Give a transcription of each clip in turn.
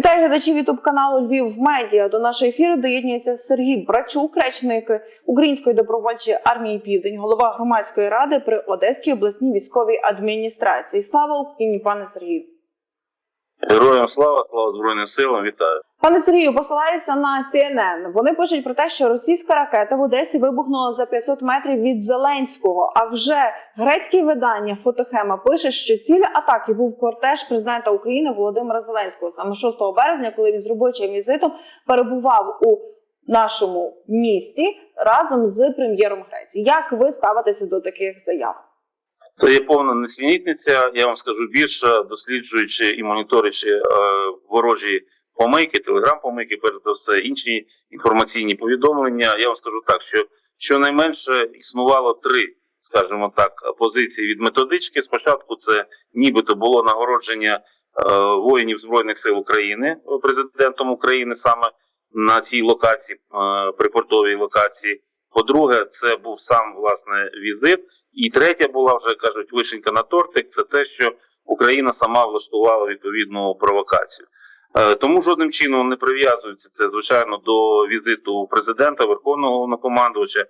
Вітаю глядачів ютуб каналу Львів Медіа. До нашої ефіру доєднується Сергій Брачук, речник Української добровольчої армії Південь, голова громадської ради при Одеській обласній військовій адміністрації. Слава Україні, пане Сергію. Героям слава, слава Збройним силам, вітаю. Пане Сергію, посилається на CNN. Вони пишуть про те, що російська ракета в Одесі вибухнула за 500 метрів від Зеленського. А вже грецьке видання Фотохема пише, що ціль атаки був кортеж президента України Володимира Зеленського саме 6 березня, коли він з робочим візитом перебував у нашому місті разом з прем'єром Греції. Як ви ставитеся до таких заяв? Це є повна несвінітниця. Я вам скажу більше, досліджуючи і моніторячи е, ворожі помийки, телеграм-помийки, перш за все, інші інформаційні повідомлення. Я вам скажу так, що щонайменше існувало три, скажімо так, позиції від методички. Спочатку це нібито було нагородження е, воїнів збройних сил України президентом України саме на цій локації, е, припортовій локації. По-друге, це був сам власне візит. І третя була вже кажуть вишенька на тортик. Це те, що Україна сама влаштувала відповідну провокацію. Е, Тому жодним чином не прив'язується це звичайно до візиту президента Верховного Головнокомандувача е,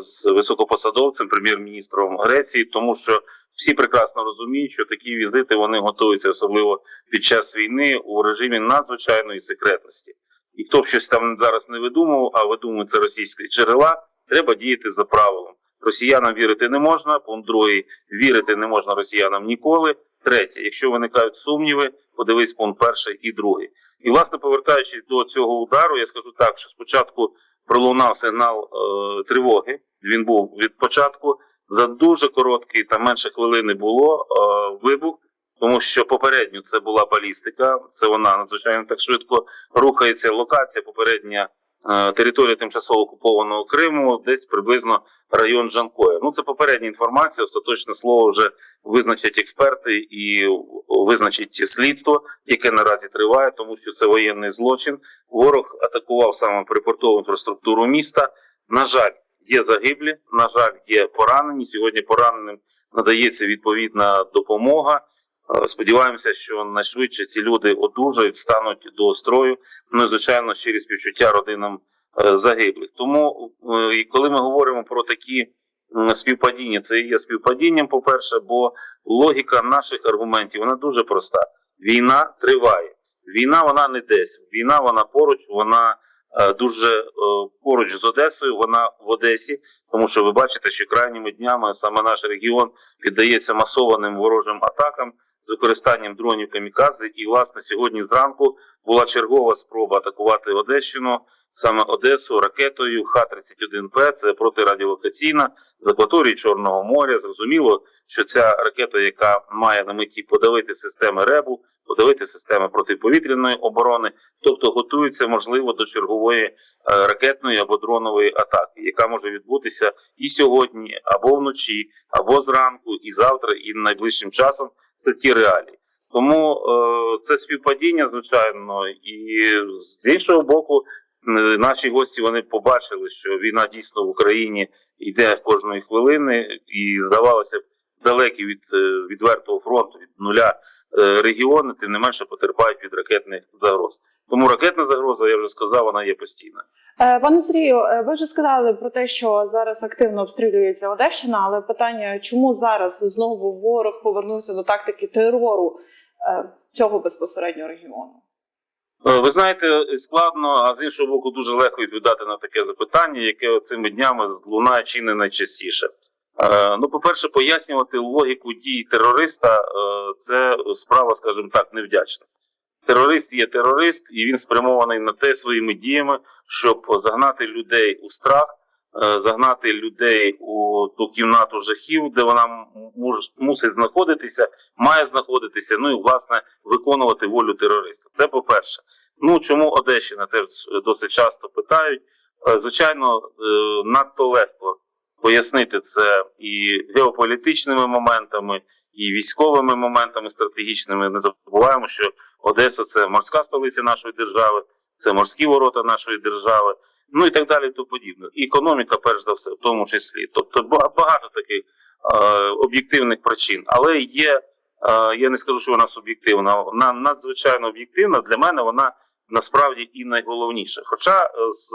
з високопосадовцем, прем'єр-міністром Греції, тому що всі прекрасно розуміють, що такі візити вони готуються особливо під час війни у режимі надзвичайної секретності. І хто б щось там зараз не видумував, а видумуються російські джерела, треба діяти за правилом. Росіянам вірити не можна. Другий вірити не можна росіянам ніколи. Третє, якщо виникають сумніви, подивись пункт перший і другий. І власне повертаючись до цього удару, я скажу так, що спочатку пролунав сигнал е, тривоги. Він був від початку. За дуже короткий та менше хвилини було е, вибух, тому що попередньо це була балістика. Це вона надзвичайно так швидко рухається. Локація попередня е, територія тимчасово окупованого Криму, десь приблизно район Жанкоя. Ну це попередня інформація. Остаточне слово вже визначать експерти і визначить слідство, яке наразі триває, тому що це воєнний злочин. Ворог атакував саме припортову інфраструктуру міста. На жаль, є загиблі. На жаль, є поранені. Сьогодні пораненим надається відповідна допомога. Е, Сподіваємося, що найшвидше ці люди одужають, стануть до строю. Ну і звичайно, щирі співчуття родинам е, загиблих. Тому, е, і коли ми говоримо про такі співпадіння, це є співпадінням, по-перше, бо логіка наших аргументів вона дуже проста. Війна триває. Війна вона не десь. Війна вона поруч, вона дуже поруч з Одесою. Вона в Одесі, тому що ви бачите, що крайніми днями саме наш регіон піддається масованим ворожим атакам з використанням дронів камікадзе. І власне сьогодні зранку була чергова спроба атакувати Одещину, саме Одесу ракетою Х-31П. Це протирадіолокаційна з акваторії Чорного моря. Зрозуміло, що ця ракета, яка має на меті подавити системи РЕБу, подавити системи протиповітряної оборони, тобто готується можливо до чергової е, ракетної або дронової атаки, яка може відбутися і сьогодні, або вночі, або зранку, і завтра, і найближчим часом. Це ті реалії. Тому е, це співпадіння, звичайно, і з іншого боку, наші гості вони побачили, що війна дійсно в Україні йде кожної хвилини, і здавалося б, далекі від е, відвертого фронту, від нуля е, регіони, тим не менше потерпають від ракетних загроз. Тому ракетна загроза, я вже сказав, вона є постійна. Е, Пане Сергію, е, ви вже сказали про те, що зараз активно обстрілюється Одещина, але питання, чому зараз знову ворог повернувся до тактики терору е, цього безпосередньо регіону? Е, Ви знаєте, складно, а з іншого боку, дуже легко відповідати на таке запитання, яке цими днями лунає чи не найчастіше. Е, Ну, по-перше, пояснювати логіку дій терориста е, це справа, скажімо так, невдячна. Терорист є терорист, і він спрямований на те своїми діями, щоб загнати людей у страх, загнати людей у ту кімнату жахів, де вона мусить знаходитися, має знаходитися. Ну і власне виконувати волю терориста. Це по-перше. Ну чому Одещина теж досить часто питають. Е, Звичайно, е, надто легко пояснити це і геополітичними моментами, і військовими моментами стратегічними. Не забуваємо, що Одеса це морська столиця нашої держави, це морські ворота нашої держави, ну і так далі, тому подібне. І економіка, перш за все, в тому числі. Тобто багато таких е, об'єктивних причин, але є Е, Я не скажу, що вона суб'єктивна, вона надзвичайно об'єктивна. Для мене вона насправді і найголовніша. Хоча, е,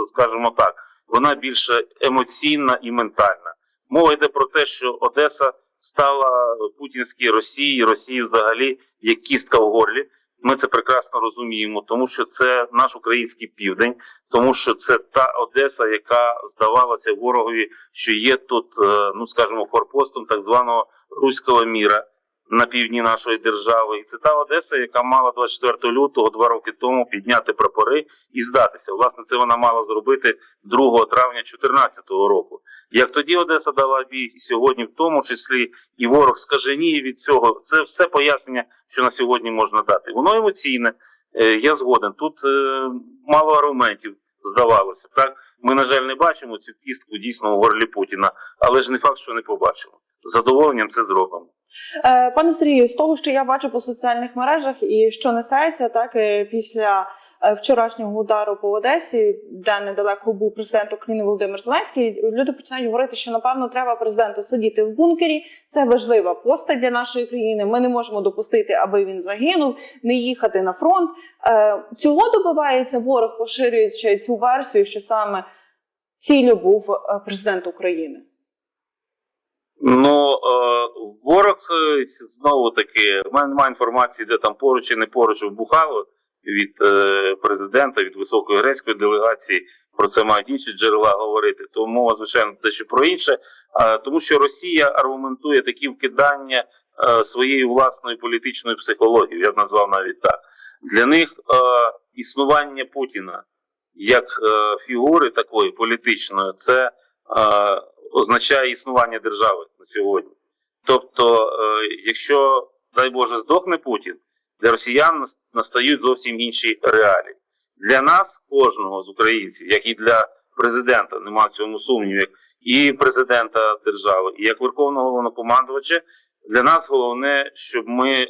скажімо так, вона більше емоційна і ментальна. Мова йде про те, що Одеса стала путінській Росії, Росії взагалі як кістка в горлі. Ми це прекрасно розуміємо, тому що це наш український південь, тому що це та Одеса, яка здавалася ворогові, що є тут, е, ну скажімо, форпостом так званого руського міра на півдні нашої держави. І це та Одеса, яка мала 24 лютого, два роки тому, підняти прапори і здатися. Власне, це вона мала зробити 2 травня 2014 року. Як тоді Одеса дала бій, і сьогодні, в тому числі, і ворог скаженіє від цього. Це все пояснення, що на сьогодні можна дати. Воно емоційне. Е, Я згоден. Тут е, мало аргументів. Здавалося, так ми на жаль не бачимо цю кістку дійсно у горлі Путіна, але ж не факт, що не побачимо. З задоволенням це зробимо. Е, Пане Сергію, з того, що я бачу по соціальних мережах і що несеться, так е, після е, вчорашнього удару по Одесі, де недалеко був президент України Володимир Зеленський, люди починають говорити, що напевно треба президенту сидіти в бункері. Це важлива постать для нашої країни. Ми не можемо допустити, аби він загинув, не їхати на фронт. Цього добивається ворог, поширюючи цю версію, що саме цілю був президент України. Ну, е, ворог е, знову таки, в мене немає інформації, де там поруч чи не поруч вбухало від е, президента, від високої грецької делегації. Про це мають інші джерела говорити. То мова, звичайно, дещо про інше. Тому що Росія аргументує такі вкидання своєю власною політичною психологією. Я б назвав навіть так. Для них існування Путіна як фігури такої політичної, це означає існування держави на сьогодні. Тобто, е, якщо, дай Боже, здохне Путін, для росіян настають зовсім інші реалії. Для нас, кожного з українців, як і для президента, нема в цьому сумнівів, і президента держави, і як Верховного головнокомандувача, для нас головне, щоб ми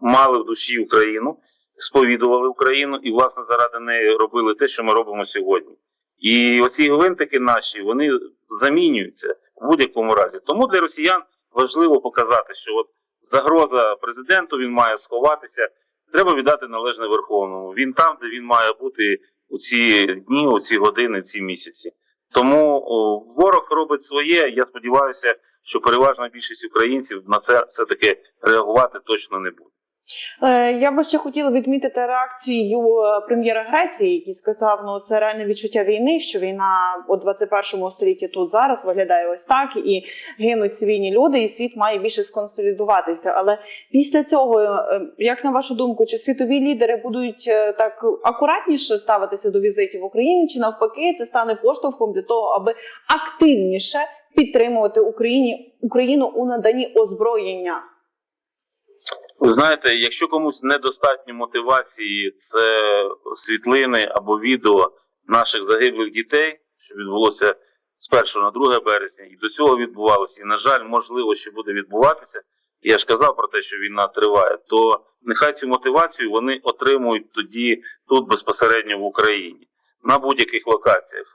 мали в душі Україну, сповідували Україну і, власне, заради неї робили те, що ми робимо сьогодні. І оці гвинтики наші вони замінюються в будь-якому разі. Тому для росіян важливо показати, що от загроза президенту він має сховатися. Треба віддати належне верховному. Він там, де він має бути у ці дні, у ці години, в ці місяці. Тому о, ворог робить своє. Я сподіваюся, що переважна більшість українців на це все таки реагувати точно не буде. Е, Я би ще хотіла відмітити реакцію е, прем'єра Греції, який сказав: ну це реальне відчуття війни, що війна у 21 столітті тут зараз виглядає ось так, і гинуть цивільні люди, і світ має більше сконсолідуватися. Але після цього, е, як на вашу думку, чи світові лідери будуть так акуратніше ставитися до візитів в Україні, чи навпаки, це стане поштовхом для того, аби активніше підтримувати Україні Україну у наданні озброєння? Ви знаєте, якщо комусь недостатньо мотивації, це світлини або відео наших загиблих дітей, що відбулося з 1 на 2 березня, і до цього відбувалося, і, на жаль, можливо, що буде відбуватися. Я ж казав про те, що війна триває, то нехай цю мотивацію вони отримують тоді тут безпосередньо в Україні на будь-яких локаціях.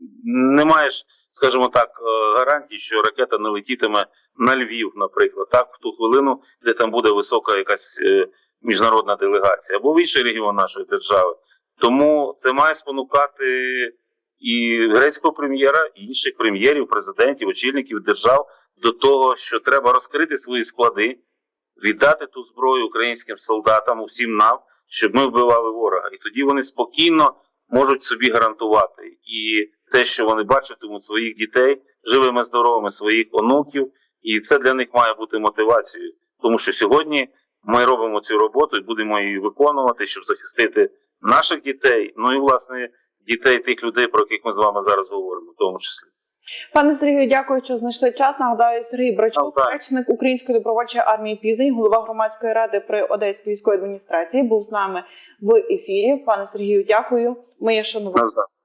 Е, Немає ж, скажімо так, е, гарантій, що ракета не летітиме на Львів, наприклад, так в ту хвилину, де там буде висока якась е, міжнародна делегація, або в інший регіон нашої держави. Тому це має спонукати і грецького прем'єра, і інших прем'єрів, президентів, очільників держав до того, що треба розкрити свої склади, віддати ту зброю українським солдатам, усім нам, щоб ми вбивали ворога. І тоді вони спокійно можуть собі гарантувати і те, що вони бачитимуть своїх дітей живими, здоровими, своїх онуків, і це для них має бути мотивацією, тому що сьогодні ми робимо цю роботу і будемо її виконувати, щоб захистити наших дітей, ну і власне дітей тих людей, про яких ми з вами зараз говоримо, в тому числі. Пане Сергію, дякую, що знайшли час. Нагадаю, Сергій Брачук, Так, так. речник Української добровольчої армії Південь, голова громадської ради при Одеській військовій адміністрації, був з нами в ефірі. Пане Сергію, дякую. Шанування. Навзаєм.